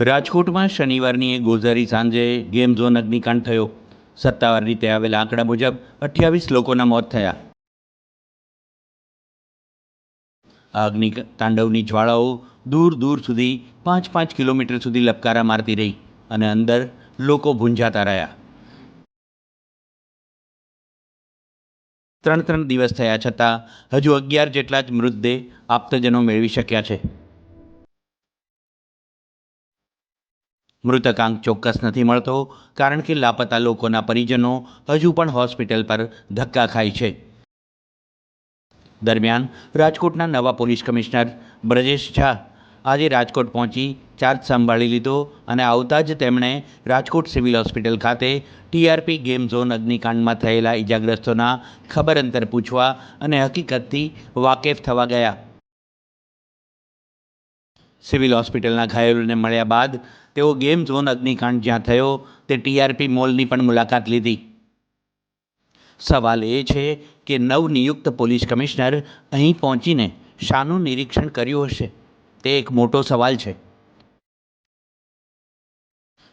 રાજકોટમાં શનિવારની એક ગોઝારી સાંજે ગેમ ઝોન અગ્નિકાંડ થયો. સત્તાવાર રીતે આવેલા આંકડા મુજબ અઠ્યાવીસ લોકોના મોત થયા. આ અગ્નિ તાંડવની જ્વાળાઓ દૂર દૂર સુધી પાંચ પાંચ કિલોમીટર સુધી લપકારા મારતી રહી અને અંદર લોકો ભૂંજાતા રહ્યા. ત્રણ ત્રણ દિવસ થયા છતાં હજુ અગિયાર જેટલા જ મૃતદેહ આપ્તજનો મેળવી શક્યા છે. મૃતકાંક ચોક્કસ નથી મળતો, કારણ કે લાપતા લોકોના પરિજનો હજુ પણ હોસ્પિટલ પર ધક્કા ખાય છે. દરમિયાન રાજકોટના નવા પોલીસ કમિશનર બ્રજેશ ઝા આજે રાજકોટ પહોંચી ચાર્જ સંભાળી લીધો અને આવતા જ તેમણે રાજકોટ સિવિલ હોસ્પિટલ ખાતે ટીઆરપી ગેમ ઝોન અગ્નિકાંડમાં થયેલા ઇજાગ્રસ્તોના ખબર અંતર પૂછવા અને હકીકતથી વાકેફ થવા ગયા. સિવિલ હોસ્પિટલના ઘાયલોને મળ્યા બાદ તેઓ ગેમ ઝોન અગ્નિકાંડ જ્યાં થયો, તે ટીઆરપી મોલની પણ મુલાકાત લીધી. સવાલ એ છે કે નવનિયુક્ત પોલીસ કમિશનર અહીં પહોંચીને શાનું નિરીક્ષણ કર્યું હશે? તે એક મોટો સવાલ છે.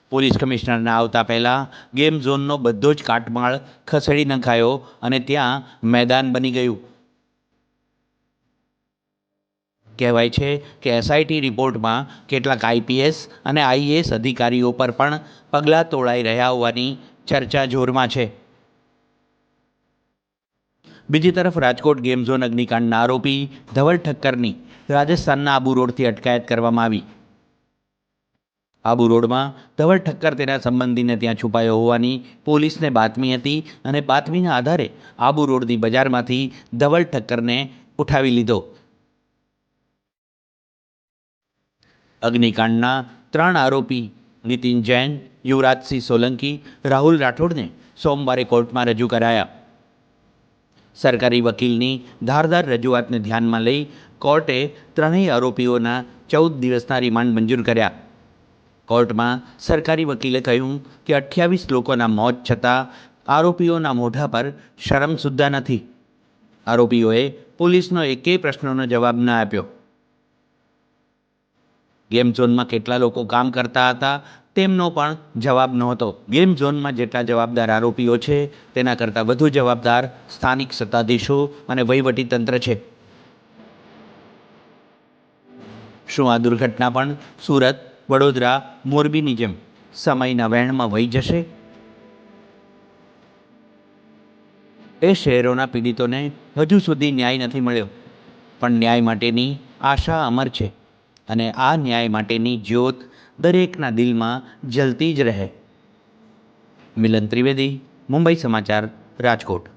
પોલીસ કમિશનરના આવતા પહેલાં ગેમ ઝોનનો બધો જ કાટમાળ ખસેડી નખાયો અને ત્યાં મેદાન બની ગયું. કહેવાય છે કે એસઆઈટી રિપોર્ટમાં કેટલાક આઈપીએસ અને આઈએએસ અધિકારીઓ પર પણ પગલાં તોળાઈ રહ્યા હોવાની ચર્ચા જોરમાં છે. બીજી તરફ રાજકોટ ગેમ ઝોન અગ્નિકાંડના આરોપી ધવલ ઠક્કરની રાજસ્થાનના આબુ રોડથી અટકાયત કરવામાં આવી. આબુ રોડમાં ધવલ ઠક્કર તેના સંબંધીને ત્યાં છુપાયો હોવાની પોલીસને બાતમી હતી અને બાતમીના આધારે આબુ રોડની બજારમાંથી ધવલ ઠક્કરને ઉઠાવી લીધો. અગ્નિકાંડના ત્રણ આરોપી, નીતિન જૈન, યુવરાજસિંહ સોલંકી, રાહુલ રાઠોડને સોમવારે કોર્ટમાં રજૂ કરાયા. સરકારી વકીલની ધારદાર રજૂઆતને ધ્યાનમાં લઈ કોર્ટે ત્રણેય આરોપીઓના ચૌદ દિવસના રિમાન્ડ મંજૂર કર્યા. કોર્ટમાં સરકારી વકીલે કહ્યું કે અઠ્યાવીસ લોકોના મોત છતાં આરોપીઓના મોઢા પર શરમ સુદ્ધા નથી. આરોપીઓએ પોલીસનો એકેય પ્રશ્નનો જવાબ ન આપ્યો. ગેમ ઝોનમાં કેટલા લોકો કામ કરતા હતા, તેમનો પણ જવાબ નહોતો. ગેમ ઝોનમાં જેટલા જવાબદાર આરોપીઓ છે, તેના કરતાં વધુ જવાબદાર સ્થાનિક સત્તાધીશો અને વહીવટીતંત્ર છે. શું આ દુર્ઘટના પણ સુરત, વડોદરા, મોરબીની જેમ સમયના વહેણમાં વહી જશે? એ શહેરોના પીડિતોને હજુ સુધી ન્યાય નથી મળ્યો, પણ ન્યાય માટેની આશા અમર છે. અને આ ન્યાય માટેની જ્યોત દરેકના દિલમાં જલતી જ રહે. મિલન ત્રિવેદી, મુંબઈ સમાચાર, રાજકોટ.